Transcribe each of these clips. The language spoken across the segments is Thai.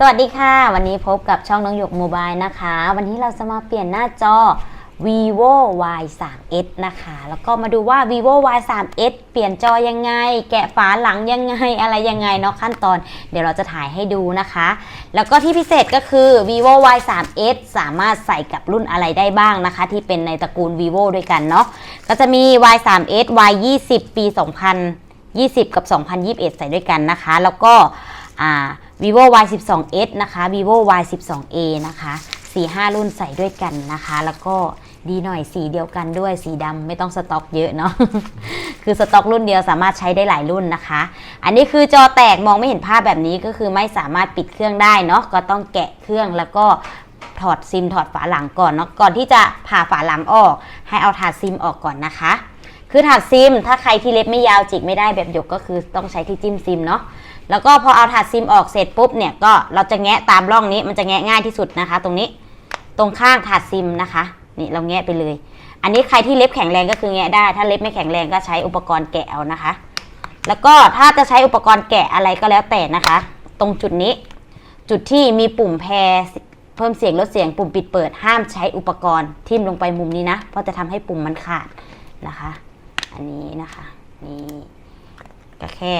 สวัสดีค่ะ วันนี้พบกับช่องน้องหยกโมบายนะคะ วันนี้เราจะมาเปลี่ยนหน้าจอ vivo y 3 s นะคะ แล้วก็มาดูว่า vivo y 3 s เปลี่ยนจอยังไง แกะฝาหลังยังไง อะไรยังไงเนาะขั้นตอน เดี๋ยวเราจะถ่ายให้ดูนะคะ แล้วก็ที่พิเศษก็คือ vivo y 3 s สามารถใส่กับรุ่นอะไรได้บ้างนะคะ ที่เป็นในตระกูล vivo ด้วยกันเนาะ ก็จะมี y 3 s y 20ปี 2020 กับ 2021 ใส่ด้วยกันนะคะ แล้วก็อ่า vivo y 1 2 s นะคะ vivo y 1 2 a นะคะ4 5รุ่นใส่ด้วยกันนะคะ แล้วก็ดีหน่อยสีเดียวกันด้วยสีดำไม่ต้องสต็อกเยอะเนาะคือสต็อกรุ่นเดียวสามารถใช้ได้หลายรุ่นนะคะ อันนี้คือจอแตกมองไม่เห็นภาพแบบนี้ก็คือไม่สามารถปิดเครื่องได้เนาะก็ต้องแกะเครื่องแล้วก็ถอดซิมถอดฝาหลังก่อนเนาะก่อนที่จะผ่าฝาหลังออก ให้เอาถาดซิมออกก่อนนะคะ คือถาดซิม ถ้าใครที่เล็บไม่ยาวจิกไม่ได้แบบหยกก็คือต้องใช้ที่จิ้มซิมเนาะ แล้วก็พอเอาถาดซิมออกเสร็จปุ๊บเนี่ยก็เราจะแงะตามร่องนี้มันจะแงะง่ายที่สุดนะคะ ตรงนี้ตรงข้างถาดซิมนะคะ นี่เราแงะไปเลย อันนี้ใครที่เล็บแข็งแรงก็คือแงะได้ ถ้าเล็บไม่แข็งแรงก็ใช้อุปกรณ์แกะเอานะคะ แล้วก็ถ้าจะใช้อุปกรณ์แกะอะไรก็แล้วแต่นะคะ ตรงจุดนี้ จุดที่มีปุ่มแพรเพิ่มเสียงลดเสียงปุ่มปิดเปิดห้ามใช้อุปกรณ์ทิ่มลงไปมุมนี้นะ เพราะจะทำให้ปุ่มมันขาดนะคะ อันนี้นะคะนี่ก็แค่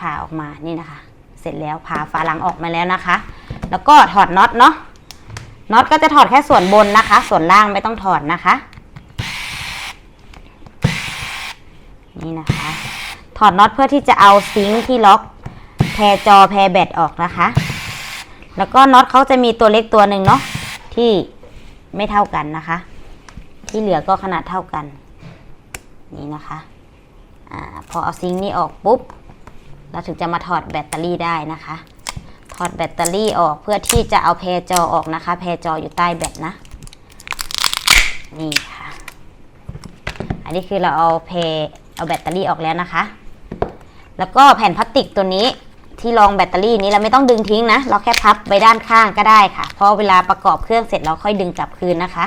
ผ่าออกมานี่นะคะ เสร็จแล้วผ่าฝาหลังออกมาแล้วนะคะ แล้วก็ถอดน็อตเนาะน็อตก็จะถอดแค่ส่วนบนนะคะ ส่วนล่างไม่ต้องถอดนะคะ นี่นะคะ ถอดน็อตเพื่อที่จะเอาซิงค์ที่ล็อกแพรจอแพรแบตออกนะคะ แล้วก็น็อตเขาจะมีตัวเล็กตัวหนึ่งเนาะที่ไม่เท่ากันนะคะ ที่เหลือก็ขนาดเท่ากัน นี่นะคะอาพอเอาซิงค์นี้ออกปุ๊บ เราถึงจะมาถอดแบตเตอรี่ได้นะคะ ถอดแบตเตอรี่ออกเพื่อที่จะเอาแพรจอออกนะคะ แพรจออยู่ใต้แบตนะ นี่ค่ะ อันนี้คือเราเอาแพรเอาแบตเตอรี่ออกแล้วนะคะ แล้วก็แผ่นพลาสติกตัวนี้ที่รองแบตเตอรี่นี้เราไม่ต้องดึงทิ้งนะ เราแค่พับไปด้านข้างก็ได้ค่ะ เพราะเวลาประกอบเครื่องเสร็จเราค่อยดึงกลับคืนนะคะ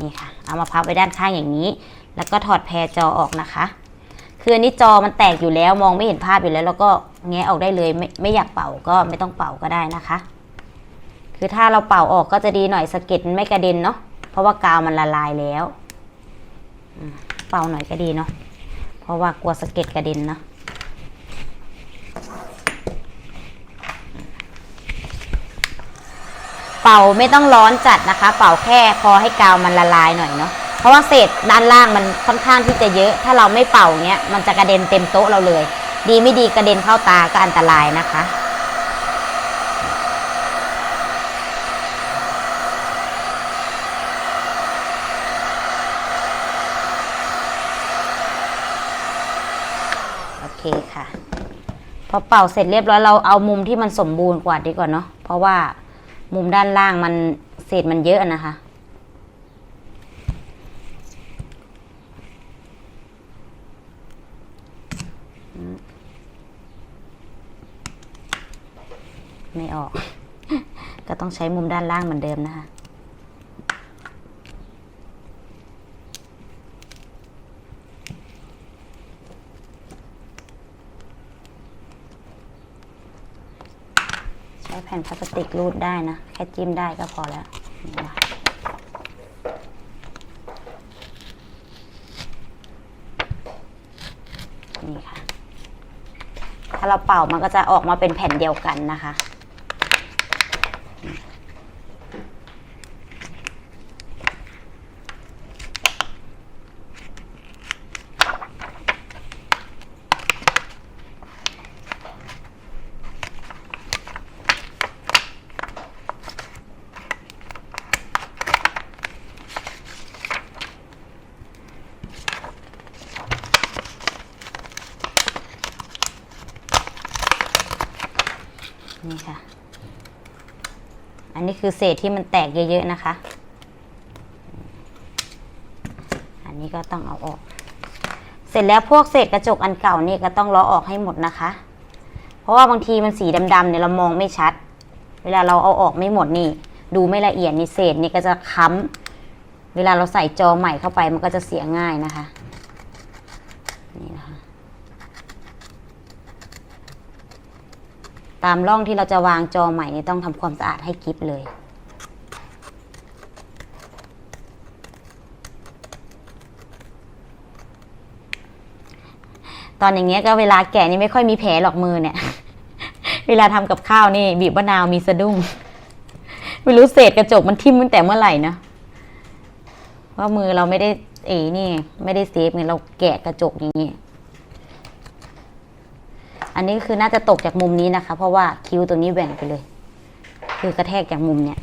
นี่ค่ะ เอามาพับไว้ด้านข้างอย่างนี้ แล้วก็ถอดแพรจอออกนะคะ คืออันนี้จอมันแตกอยู่แล้วมองไม่เห็นภาพอยู่แล้ว แล้วก็แงะออกได้เลยไม่ไม่อยากเป่าก็ไม่ต้องเป่าก็ได้นะคะ คือถ้าเราเป่าออกก็จะดีหน่อยสะเก็ดไม่กระเด็นเนาะเพราะว่ากาวมันละลายแล้วเป่าหน่อยก็ดีเนาะเพราะว่ากลัวสะเก็ดกระเด็นเนาะเป่าไม่ต้องร้อนจัดนะคะ เป่าแค่พอให้กาวมันละลายหน่อยเนาะ เพราะว่าเศษด้านล่างมันค่อนข้างที่จะเยอะ ถ้าเราไม่เป่าเนี้ยมันจะกระเด็นเต็มโต๊ะเราเลย ดีไม่ดีกระเด็นเข้าตาก็อันตรายนะคะโอเคค่ะ พอเป่าเสร็จเรียบร้อยเราเอามุมที่มันสมบูรณ์กว่าดีกว่าเนาะเพราะว่ามุมด้านล่างมันเศษมันเยอะนะคะ ไม่ออก ก็ต้องใช้มุมด้านล่างเหมือนเดิมนะคะใช้แผ่นพลาสติกรูดได้นะ แค่จิ้มได้ก็พอแล้วนี่นะนี่ค่ะ ถ้าเราเป่ามันก็จะออกมาเป็นแผ่นเดียวกันนะคะ นี่ค่ะ อันนี้คือเศษที่มันแตกเยอะๆนะคะ อันนี้ก็ต้องเอาออก เสร็จแล้วพวกเศษกระจกอันเก่านี่ก็ต้องล้อออกให้หมดนะคะ เพราะว่าบางทีมันสีดำๆเนี่ยเรามองไม่ชัด เวลาเราเอาออกไม่หมดนี่ ดูไม่ละเอียดนี่เศษนี่ก็จะค้ำเวลาเราใส่จอใหม่เข้าไปมันก็จะเสียง่ายนะคะ นี่นะคะ ตามร่องที่เราจะวางจอใหม่เนี่ยต้องทำความสะอาดให้กิฟเลย ตอนอย่างเงี้ยก็เวลาแกะนี่ไม่ค่อยมีแผลหรอกมือเนี่ย เวลาทำกับข้าวนี่บีบมะนาวมีสะดุ้ง ไม่รู้เศษกระจกมันทิ่มตั้งแต่เมื่อไหร่นะเพราะมือเราไม่ได้เอ๋นี่ ไม่ได้เซฟไงเราแกะกระจกอย่างนี้ อันนี้คือน่าจะตกจากมุมนี้นะคะ เพราะว่าคิ้วตัวนี้แหว่งไปเลย คือกระแทกจากมุมเนี่ย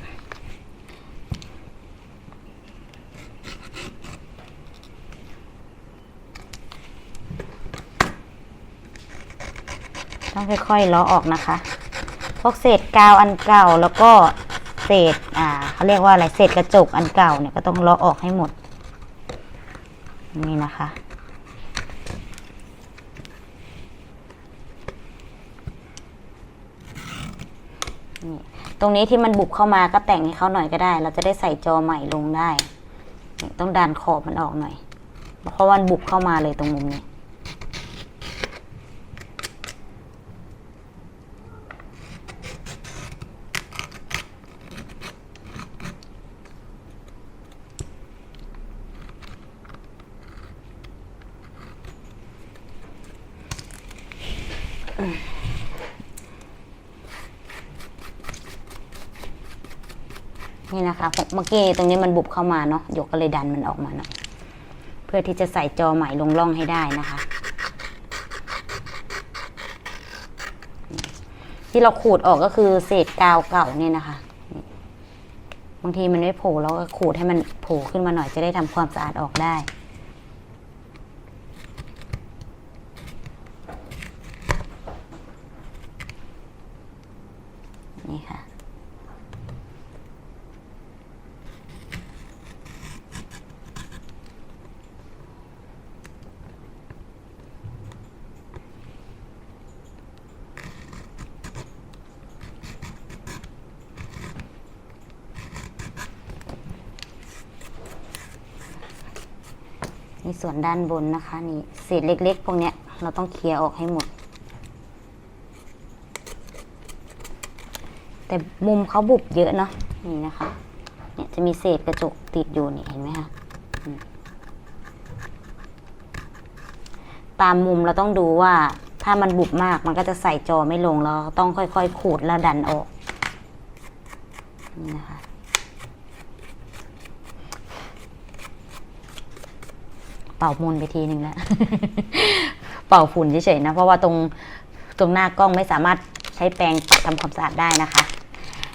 ต้องค่อยๆล้อออกนะคะ พวกเศษกาวอันเก่าแล้วก็เศษอ่าเขาเรียกว่าอะไรเศษกระจกอันเก่าเนี่ยก็ต้องล้อออกให้หมด นี่นะคะ นี่ตรงนี้ที่มันบุบเข้ามาก็แต่งให้เขาหน่อยก็ได้ เราจะได้ใส่จอใหม่ลงได้ ต้องดันขอบมันออกหน่อย เพราะมันบุบเข้ามาเลยตรงมุมนี้ นี่นะคะเมื่อกี้ตรงนี้มันบุบเข้ามาเนาะหยกก็เลยดันมันออกมาหน่อยเพื่อที่จะใส่จอใหม่ลงร่องให้ได้นะคะ ที่เราขูดออกก็คือเศษกาวเก่าเนี่ยนะคะ บางทีมันไม่โผล่เราก็ขูดให้มันโผล่ขึ้นมาหน่อยจะได้ทำความสะอาดออกได้ นี่ค่ะ นี่ส่วนด้านบนนะคะนี่เศษเล็กๆพวกเนี้ยเราต้องเคลียร์ออกให้หมด แต่มุมเขาบุบเยอะเนาะนี่นะคะเนี่ยจะมีเศษกระจกติดอยู่นี่เห็นไหมคะตามมุมเราต้องดูว่าถ้ามันบุบมากมันก็จะใส่จอไม่ลงเราต้องค่อยๆขูดแล้วดันออกนี่นะคะ เป่ามุนไปทีหนึ่งแล้ว เป่าฝุ่นเฉยๆนะ เพราะว่าตรงตรงหน้ากล้องไม่สามารถใช้แปรงปัดทำความสะอาดได้นะคะ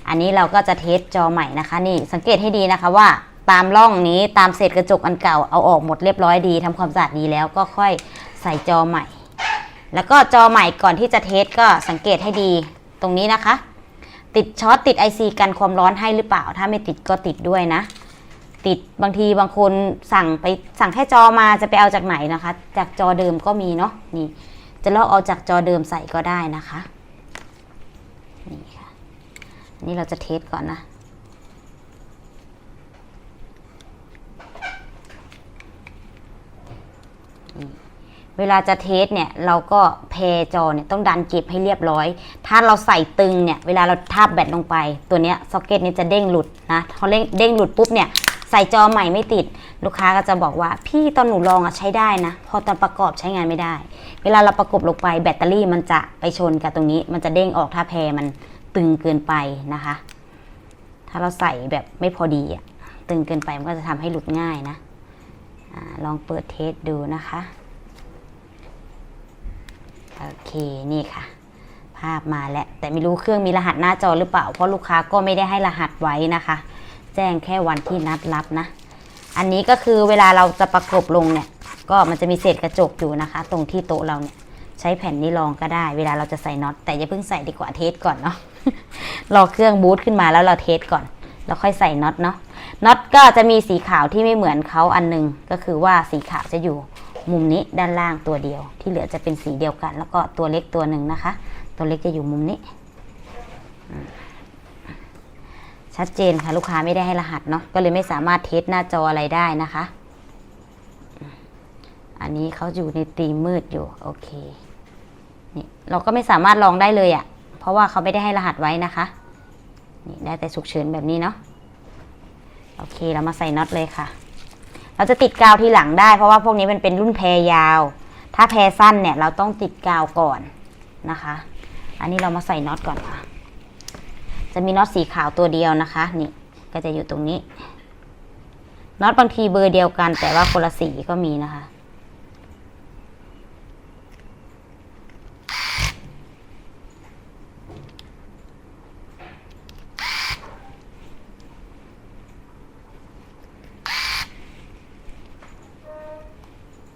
อันนี้เราก็จะเทสจอใหม่นะคะ นี่สังเกตให้ดีนะคะว่าตามร่องนี้ตามเศษกระจกอันเก่าเอาออกหมดเรียบร้อยดีทำความสะอาดดีแล้วก็ค่อยใส่จอใหม่ แล้วก็จอใหม่ก่อนที่จะเทสก็สังเกตให้ดีตรงนี้นะคะ ติดช็อตติด IC กันความร้อนให้หรือเปล่า ถ้าไม่ติดก็ติดด้วยนะ ติดบางทีบางคนสั่งไปสั่งแค่จอมาจะไปเอาจากไหนนะคะ จากจอเดิมก็มีเนาะนี่ จะลอกเอาจากจอเดิมใส่ก็ได้นะคะนี่ค่ะนี่เราจะเทสก่อนนะเวลาจะเทสเนี่ยเราก็แพรจอเนี่ยต้องดันเก็บให้เรียบร้อย ถ้าเราใส่ตึงเนี่ยเวลาเราทาบแบตลงไป ตัวเนี้ยซ็อกเก็ตนี้จะเด้งหลุดนะพอเด้งเด้งหลุดปุ๊บเนี่ย ใส่จอใหม่ไม่ติด ลูกค้าก็จะบอกว่าพี่ตอนหนูลองอะใช้ได้นะ พอตอนประกอบใช้งานไม่ได้ เวลาเราประกบลงไปแบตเตอรี่มันจะไปชนกับตรงนี้ มันจะเด้งออกถ้าแพรมันตึงเกินไปนะคะ ถ้าเราใส่แบบไม่พอดีอะตึงเกินไปมันก็จะทำให้หลุดง่ายนะอลองเปิดเทสดูนะคะโอเคนี่ค่ะ ภาพมาแล้วแต่ไม่รู้เครื่องมีรหัสหน้าจอหรือเปล่า เพราะลูกค้าก็ไม่ได้ให้รหัสไว้นะคะ แจ้งแค่วันที่นัดรับนะ อันนี้ก็คือเวลาเราจะประกบลงเนี่ย ก็มันจะมีเศษกระจกอยู่นะคะ ตรงที่โต๊ะเราเนี่ย ใช้แผ่นนี้รองก็ได้ เวลาเราจะใส่น็อตแต่อย่าเพิ่งใส่ดีกว่าเทสก่อนเนาะรอเครื่องบูตขึ้นมาแล้วเราเทสก่อนแล้วค่อยใส่น็อตเนาะน็อตก็จะมีสีขาวที่ไม่เหมือนเขาอันหนึง ก็คือว่าสีขาวจะอยู่มุมนี้ด้านล่างตัวเดียว ที่เหลือจะเป็นสีเดียวกัน แล้วก็ตัวเล็กตัวหนึ่งนะคะ ตัวเล็กจะอยู่มุมนี้ ชัดเจนค่ะลูกค้าไม่ได้ให้รหัสเนาะก็เลยไม่สามารถเทสหน้าจออะไรได้นะคะ อันนี้เขาอยู่ในตีมืดอยู่โอเคนี่เราก็ไม่สามารถลองได้เลยอะ่ะ เพราะว่าเขาไม่ได้ให้รหัสไว้นะคะนี่ได้แต่ฉุกเฉินแบบนี้เนาะโอเคเรามาใส่น็อตเลยค่ะ เราจะติดกาวทีหลังได้ เพราะว่าพวกนี้มันเป็นรุ่นแพรยาว ถ้าแพรสั้นเนี่ยเราต้องติดกาวก่อนนะคะ อันนี้เรามาใส่น็อตก่อนค่ะ จะมีน็อตสีขาวตัวเดียวนะคะนี่ก็จะอยู่ตรงนี้น็อตบางทีเบอร์เดียวกัน แต่ว่าคนละสีก็มีนะคะ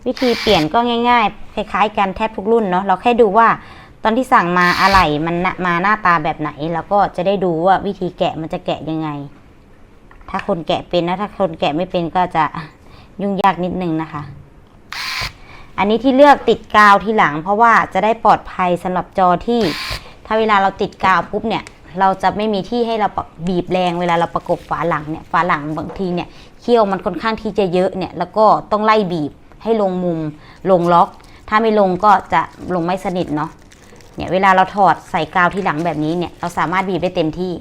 วิธีเปลี่ยนก็ง่าย ๆ คล้าย ๆ กันแทบทุกรุ่นเนาะเราแค่ดูว่า อนที่สั่งมาอะไหล่มันมาหน้าตาแบบไหน แล้วก็จะได้ดูว่าวิธีแกะมันจะแกะยังไง ถ้าคนแกะเป็นนะถ้าคนแกะไม่เป็นก็จะยุ่งยากนิดนึงนะคะ อันนี้ที่เลือกติดกาวที่หลัง เพราะว่าจะได้ปลอดภัยสำหรับจอที่ ถ้าเวลาเราติดกาวปุ๊บเนี่ย เราจะไม่มีที่ให้เราบีบแรงเวลาเราประกบฝาหลังเนี่ยฝาหลังบางทีเนี่ยเขี้ยวมันค่อนข้างที่จะเยอะเนี่ยแล้วก็ต้องไล่บีบให้ลงมุมลงล็อก ถ้าไม่ลงก็จะลงไม่สนิทเนาะ เนี่ยเวลาเราถอดใส่กาวที่หลังแบบนี้เนี่ยเราสามารถบีบได้เต็มที่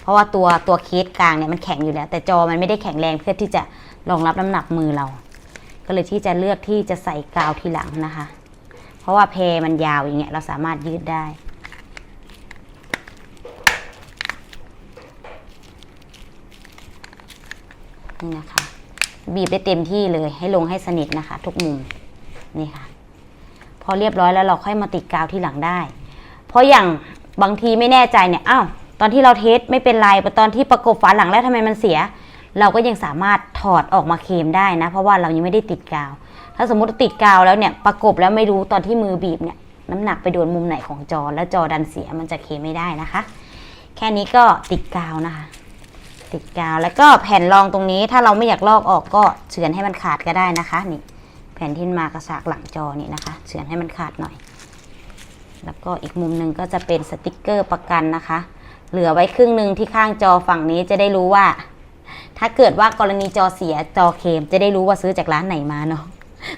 เพราะว่าตัวตัวเคสกลางเนี่ยมันแข็งอยู่แล้ว แต่จอมันไม่ได้แข็งแรงเพื่อที่จะรองรับน้ำหนักมือเรา ก็เลยที่จะเลือกที่จะใส่กาวที่หลังนะคะ เพราะว่าเพมันยาวอย่างเงี้ยเราสามารถยืดได้นี่นะคะ บีบได้เต็มที่เลยให้ลงให้สนิทนะคะ ทุกมุมนี่ค่ะ พอเรียบร้อยแล้วเราค่อยมาติดกาวที่หลังได้ เพราะอย่างบางทีไม่แน่ใจเนี่ยอ้าวตอนที่เราเทสไม่เป็นไรแต่ตอนที่ประกบฝาหลังแล้วทำไมมันเสีย เราก็ยังสามารถถอดออกมาเคมได้นะ เพราะว่าเรายังไม่ได้ติดกาว ถ้าสมมติติดกาวแล้วเนี่ยประกบแล้วไม่รู้ตอนที่มือบีบเนี่ยน้ำหนักไปโดนมุมไหนของจอ แล้วจอดันเสียมันจะเคมไม่ได้นะคะ แค่นี้ก็ติดกาวนะคะ ติดกาวแล้วก็แผ่นรองตรงนี้ถ้าเราไม่อยากลอกออกก็เฉือนให้มันขาดก็ได้นะคะนี่แผ่นที่มากระสากหลังจอนี่นะคะเฉือนให้มันขาดหน่อย แล้วก็อีกมุมหนึ่งก็จะเป็นสติกเกอร์ประกันนะคะ เหลือไว้ครึ่งหนึ่งที่ข้างจอฝั่งนี้จะได้รู้ว่า ถ้าเกิดว่ากรณีจอเสียจอเคมจะได้รู้ว่าซื้อจากร้านไหนมาเนาะ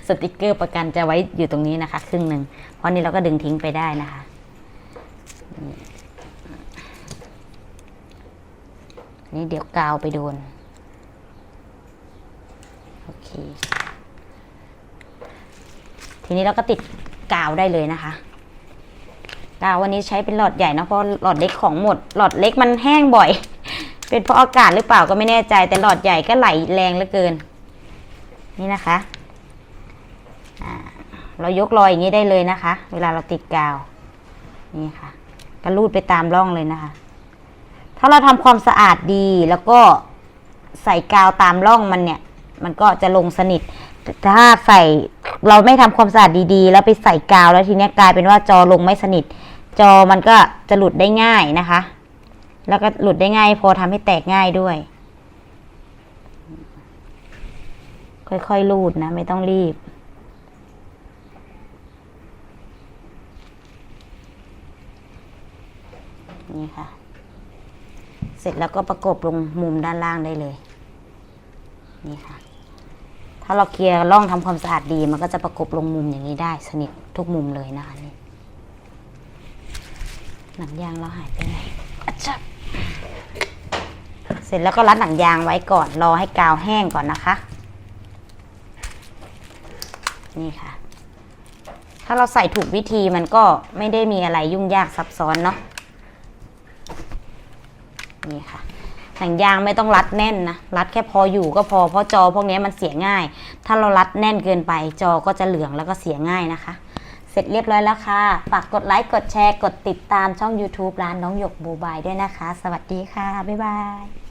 สติกเกอร์ประกันจะไว้อยู่ตรงนี้นะคะ ครึ่งหนึ่งเพราะนี้เราก็ดึงทิ้งไปได้นะคะนี่เดี๋ยวกาวไปโดน โอเค ทีนี้เราก็ติดกาวได้เลยนะคะ กาววันนี้ใช้เป็นหลอดใหญ่นะเพราะหลอดเล็กของหมด หลอดเล็กมันแห้งบ่อย เป็นเพราะอากาศหรือเปล่าก็ไม่แน่ใจ แต่หลอดใหญ่ก็ไหลแรงเหลือเกิน นี่นะคะเรายกรอยอย่างนี้ได้เลยนะคะ เวลาเราติดกาว นี่ค่ะกระลูดไปตามร่องเลยนะคะ ถ้าเราทำความสะอาดดีแล้วก็ใส่กาวตามร่องมันเนี่ย มันก็จะลงสนิท ถ้าใส่เราไม่ทำความสะอาดดีๆ แล้วไปใส่กาวแล้วทีเนี้ยกลายเป็นว่าจอลงไม่สนิท จอมันก็จะหลุดได้ง่ายนะคะ แล้วก็หลุดได้ง่าย พอทำให้แตกง่ายด้วย ค่อยๆลูดนะ ไม่ต้องรีบนี่ค่ะ เสร็จแล้วก็ประกบลงมุมด้านล่างได้เลย นี่ค่ะ ถ้าเราเคลียร์ร่องทำความสะอาดดี มันก็จะประกบลงมุมอย่างนี้ได้ สนิททุกมุมเลยนะคะ หนังยางเราหายไปไหนอะจับเสร็จแล้วก็รัดหนังยางไว้ก่อน รอให้กาวแห้งก่อนนะคะ นี่ค่ะ ถ้าเราใส่ถูกวิธีมันก็ไม่ได้มีอะไรยุ่งยากซับซ้อนเนาะ นี่ค่ะ หนังยางไม่ต้องรัดแน่นนะ รัดแค่พออยู่ก็พอ เพราะจอพวกนี้มันเสียง่าย ถ้าเรารัดแน่นเกินไปจอก็จะเหลืองแล้วก็เสียง่ายนะคะ เสร็จเรียบร้อยแล้วค่ะ ฝากกดไลค์ กดแชร์ กดติดตามช่อง YouTube ร้านน้องหยกบูบายด้วยนะคะ สวัสดีค่ะ บ๊ายบาย